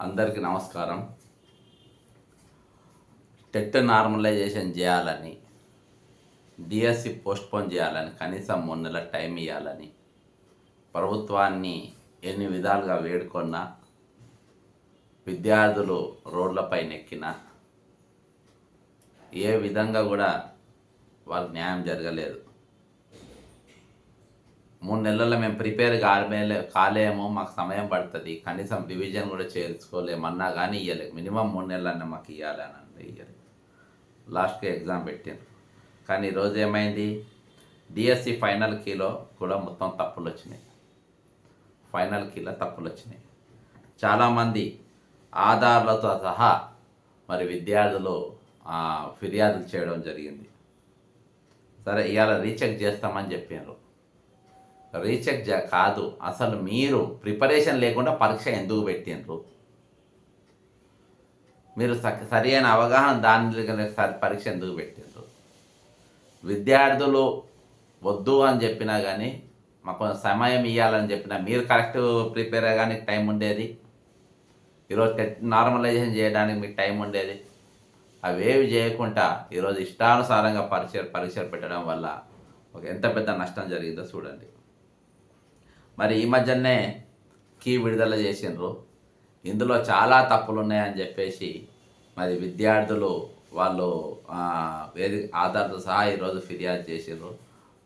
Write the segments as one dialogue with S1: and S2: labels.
S1: అందరికీ నమస్కారం. TET normalisation చేయాలని డిఎస్సి పోస్ట్పోన్ చేయాలని కనీసం మూడు నెలల టైం ఇవ్వాలని ప్రభుత్వాన్ని ఎన్ని విధాలుగా వేడుకున్నా విద్యార్థులు రోడ్లపై నెక్కినా ఏ విధంగా కూడా వాళ్ళకి న్యాయం జరగలేదు. మూడు నెలల్లో మేము ప్రిపేర్ కాలే కాలేము మాకు సమయం పడుతుంది. కనీసం రివిజన్ కూడా చేర్చుకోలేమన్నా కానీ ఇవ్వలేదు మినిమం మూడు నెలలన్నా మాకు ఇవ్వాలని అంటే ఇవ్వలేదు లాస్ట్కి ఎగ్జామ్ పెట్టాను కానీ ఈరోజు ఏమైంది? డిఎస్సి ఫైనల్ కీలో కూడా మొత్తం తప్పులు వచ్చినాయి. ఫైనల్ కీలో తప్పులు వచ్చినాయి. చాలామంది ఆధార్లతో సహా మరి విద్యార్థులు ఫిర్యాదులు చేయడం జరిగింది. సరే ఇవాళ రీచెక్ చేస్తామని చెప్పారు రీచెక్ జా కాదు. అసలు మీరు ప్రిపరేషన్ లేకుండా పరీక్ష ఎందుకు పెట్టిండ్రు? మీరు స- సరి అయిన అవగాహన దాని సరి- పరీక్ష ఎందుకు పెట్టిండ్రు? విద్యార్థులు వద్దు అని చెప్పినా కానీ మాకు సమయం ఇవ్వాలని చెప్పినా మీరు కరెక్ట్ ప్రిపేర్ అవ్వడానికి టైం ఉండేది? ఈరోజు నార్మలైజేషన్ చేయడానికి మీకు టైం ఉండేది? అవేవి చేయకుండా ఈరోజు ఇష్టానుసారంగా పరీక్ష పరీక్షలు పెట్టడం వల్ల ఒక ఎంత పెద్ద నష్టం జరిగిందో చూడండి. మరి ఈ మధ్యనే కీ విడుదల చేసిండ్రు. ఇందులో చాలా తప్పులు ఉన్నాయని చెప్పేసి మరి విద్యార్థులు వాళ్ళు వేది ఆధార్తో సహా ఈరోజు ఫిర్యాదు చేసిండ్రు.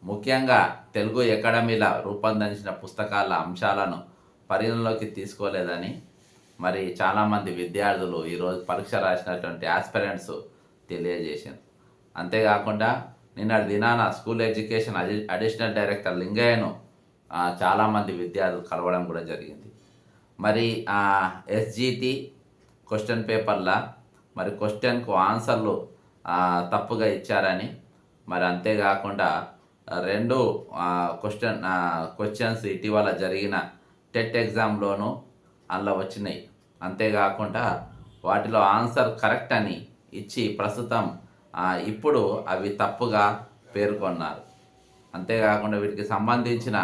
S1: ముఖ్యంగా తెలుగు అకాడమీల రూపొందించిన పుస్తకాల అంశాలను పరిగణలోకి తీసుకోలేదని మరి చాలామంది విద్యార్థులు ఈరోజు పరీక్ష రాసినటువంటి ఆస్పిరెంట్స్ తెలియజేశారు అంతేకాకుండా నిన్న దినాన స్కూల్ ఎడ్యుకేషన్ అడి అడిషనల్ డైరెక్టర్ లింగయ్యను చాలామంది విద్యార్థులు కలవడం కూడా జరిగింది. మరి ఎస్జిటి క్వశ్చన్ పేపర్ల మరి క్వశ్చన్కు ఆన్సర్లు తప్పుగా ఇచ్చారని మరి అంతేకాకుండా రెండు క్వశ్చన్ క్వశ్చన్స్ ఇటీవల జరిగిన టెట్ ఎగ్జామ్లోనూ అందులో వచ్చినాయి. అంతేకాకుండా వాటిలో ఆన్సర్ కరెక్ట్ అని ఇచ్చి ప్రస్తుతం ఇప్పుడు అవి తప్పుగా పేర్కొన్నారు. అంతేకాకుండా వీటికి సంబంధించిన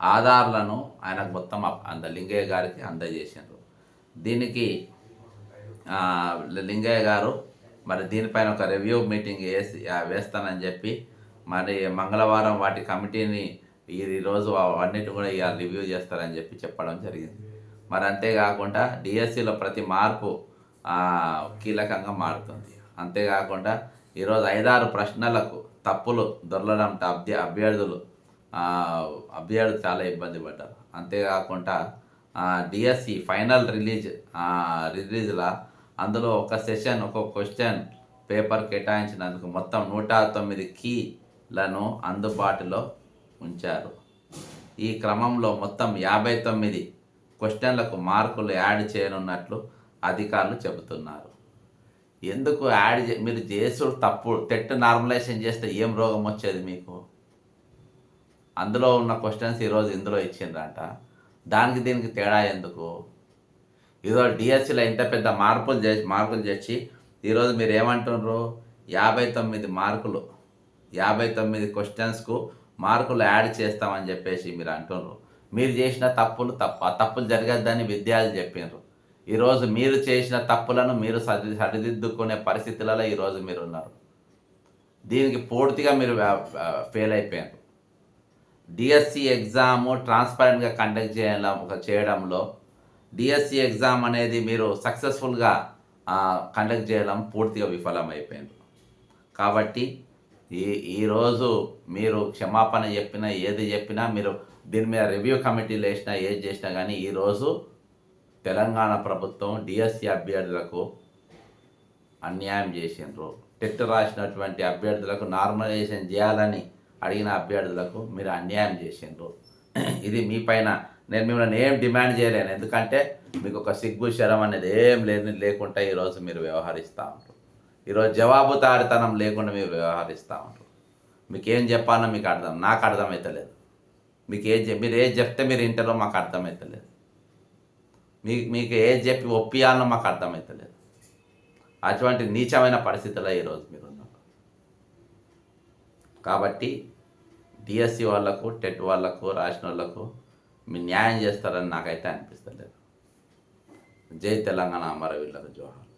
S1: ఆధార్లను ఆయనకు మొత్తం అంద లింగయ్య గారికి అందజేసిండ్రు. దీనికి లింగయ్య గారు మరి దీనిపైన ఒక రివ్యూ మీటింగ్ వేసి వేస్తానని చెప్పి మరి మంగళవారం వాటి కమిటీని ఈరోజు ఈ అన్నిటి కూడా ఇవాళ రివ్యూ చేస్తారని చెప్పి చెప్పడం జరిగింది. మరి అంతేకాకుండా డిఎస్సిలో ప్రతి మార్పు కీలకంగా మారుతుంది. అంతేకాకుండా ఈరోజు ఐదారు ప్రశ్నలకు తప్పులు దొరలడంతో అభ్య అభ్యర్థులు అభ్యర్థులు చాలా ఇబ్బంది పడ్డారు. అంతేకాకుండా డిఎస్సి ఫైనల్ రిలీజ్ రిలీజ్లా అందులో ఒక సెషన్ ఒక క్వశ్చన్ పేపర్ కేటాయించినందుకు మొత్తం నూట తొమ్మిది కీలను అందుబాటులో ఉంచారు. ఈ క్రమంలో మొత్తం యాభై తొమ్మిది క్వశ్చన్లకు మార్కులు యాడ్ చేయనున్నట్లు అధికారులు చెబుతున్నారు. ఎందుకు యాడ్ మీరు చేసుడు తప్పు తెట్టు నార్మలైజేషన్ చేస్తే ఏం రోగం వచ్చేది మీకు? అందులో ఉన్న క్వశ్చన్స్ ఈరోజు ఇందులో ఇచ్చిండ్రంట. దానికి దీనికి తేడా ఎందుకు? ఈరోజు డిఎస్సిలో ఇంత పెద్ద మార్పులు చేసి మార్పులు చేసి ఈరోజు మీరు ఏమంటున్నారు యాభై తొమ్మిది మార్కులు యాభై తొమ్మిది క్వశ్చన్స్కు మార్కులు యాడ్ చేస్తామని చెప్పేసి మీరు అంటున్నారు మీరు చేసిన తప్పులు తప్పు ఆ తప్పులు జరగద్దని విద్యార్థులు చెప్పినారు ఈరోజు మీరు చేసిన తప్పులను మీరు సరి సరిదిద్దుకునే పరిస్థితులలో ఈరోజు మీరు ఉన్నారు దీనికి పూర్తిగా మీరు ఫెయిల్ అయిపోయారు డిఎస్సి ఎగ్జామ్ ట్రాన్స్పరెంట్గా కండక్ట్ చేయడం చేయడంలో? డిఎస్సి ఎగ్జామ్ అనేది మీరు సక్సెస్ఫుల్గా కండక్ట్ చేయడం పూర్తిగా విఫలమైపోయింది కాబట్టి ఈ ఈరోజు మీరు క్షమాపణ చెప్పినా ఏది చెప్పినా మీరు దీని మీద రివ్యూ కమిటీలు వేసినా ఏది చేసినా కానీ ఈరోజు తెలంగాణ ప్రభుత్వం డిఎస్సి అభ్యర్థులకు అన్యాయం చేసిండ్రు. టెట్ రాసినటువంటి అభ్యర్థులకు నార్మలైజేషన్ చేయాలని అడిగిన అభ్యర్థులకు మీరు అన్యాయం చేసిండ్రు. ఇది మీ పైన నేను మిమ్మల్ని ఏం డిమాండ్ చేయలేను. ఎందుకంటే మీకు ఒక సిగ్గు శరం అనేది ఏం లేని లేకుండా ఈరోజు మీరు వ్యవహరిస్తూ ఉంటారు ఈరోజు జవాబుదారితనం లేకుండా మీరు వ్యవహరిస్తూ ఉంటారు మీకు ఏం చెప్పాలో మీకు అర్థం నాకు అర్థమవుతలేదు మీకు ఏం చెప్ మీరు ఏది చెప్తే మీరు ఇంటర్లో మాకు అర్థమవుతలేదు మీ మీకు ఏది చెప్పి ఒప్పియాలో మాకు అర్థమవుతలేదు అటువంటి నీచమైన పరిస్థితుల్లో ఈరోజు మీరు ఉన్నారు కాబట్టి టీఎస్సీ వాళ్ళకు టెట్ వాళ్ళకు రాసిన వాళ్ళకు మీరు న్యాయం చేస్తారని నాకైతే అనిపిస్తలేదు. జై తెలంగాణ అమరవీరులకు జోహార్.